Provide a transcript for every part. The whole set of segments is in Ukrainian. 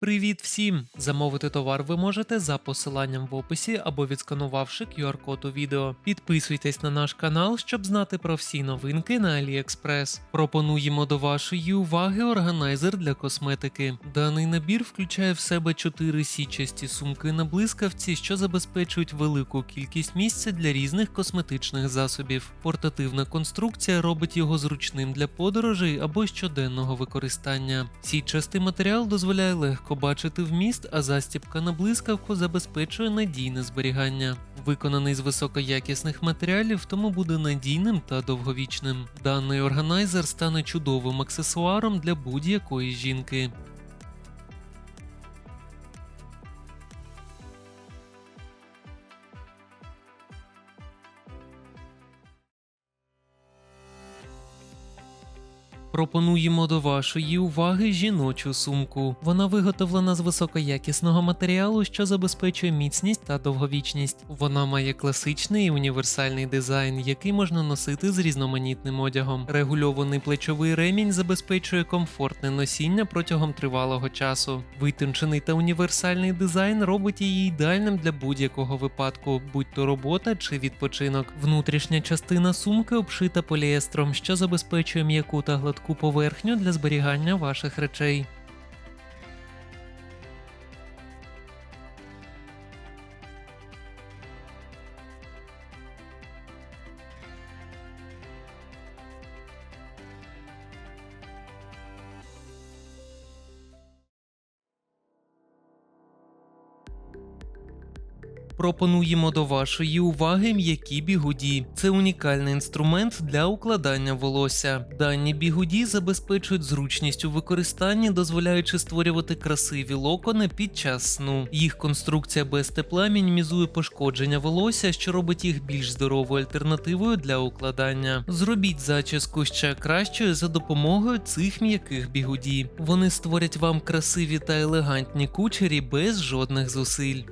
Привіт всім! Замовити товар ви можете за посиланням в описі або відсканувавши QR-код у відео. Підписуйтесь на наш канал, щоб знати про всі новинки на AliExpress. Пропонуємо до вашої уваги органайзер для косметики. Даний набір включає в себе 4 січасті сумки на блискавці, що забезпечують велику кількість місця для різних косметичних засобів. Портативна конструкція робить його зручним для подорожей або щоденного використання. Січастий матеріал дозволяє легко бачити вміст, а застібка на блискавку забезпечує надійне зберігання. Виконаний з високоякісних матеріалів, тому буде надійним та довговічним. Даний органайзер стане чудовим аксесуаром для будь-якої жінки. Пропонуємо до вашої уваги жіночу сумку. Вона виготовлена з високоякісного матеріалу, що забезпечує міцність та довговічність. Вона має класичний і універсальний дизайн, який можна носити з різноманітним одягом. Регульований плечовий ремінь забезпечує комфортне носіння протягом тривалого часу. Витончений та універсальний дизайн робить її ідеальним для будь-якого випадку, будь то робота чи відпочинок. Внутрішня частина сумки обшита поліестром, що забезпечує м'яку та гладку поверхню для зберігання ваших речей. Пропонуємо до вашої уваги м'які бігуді. Це унікальний інструмент для укладання волосся. Дані бігуді забезпечують зручність у використанні, дозволяючи створювати красиві локони під час сну. Їх конструкція без тепла мінімізує пошкодження волосся, що робить їх більш здоровою альтернативою для укладання. Зробіть зачіску ще кращою за допомогою цих м'яких бігуді. Вони створять вам красиві та елегантні кучері без жодних зусиль.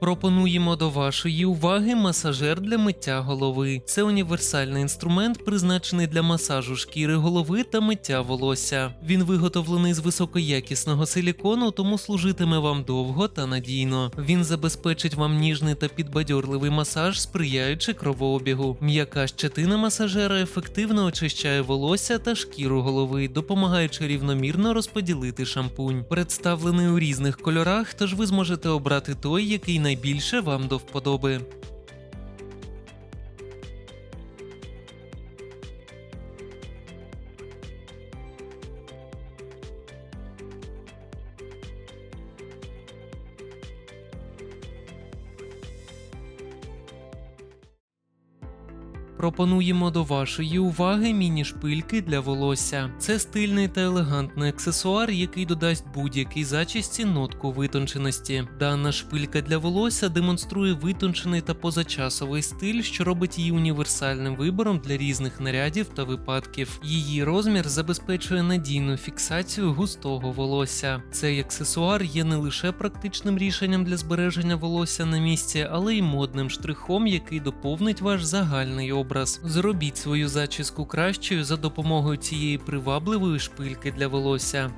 Пропонуємо до вашої уваги масажер для миття голови. Це універсальний інструмент, призначений для масажу шкіри голови та миття волосся. Він виготовлений з високоякісного силікону, тому служитиме вам довго та надійно. Він забезпечить вам ніжний та підбадьорливий масаж, сприяючи кровообігу. М'яка щетина масажера ефективно очищає волосся та шкіру голови, допомагаючи рівномірно розподілити шампунь. Представлений у різних кольорах, тож ви зможете обрати той, який найбільше вам до вподоби. Пропонуємо до вашої уваги міні-шпильки для волосся. Це стильний та елегантний аксесуар, який додасть будь-якій зачісті нотку витонченості. Дана шпилька для волосся демонструє витончений та позачасовий стиль, що робить її універсальним вибором для різних нарядів та випадків. Її розмір забезпечує надійну фіксацію густого волосся. Цей аксесуар є не лише практичним рішенням для збереження волосся на місці, але й модним штрихом, який доповнить ваш загальний образ. Зробіть свою зачіску кращою за допомогою цієї привабливої шпильки для волосся.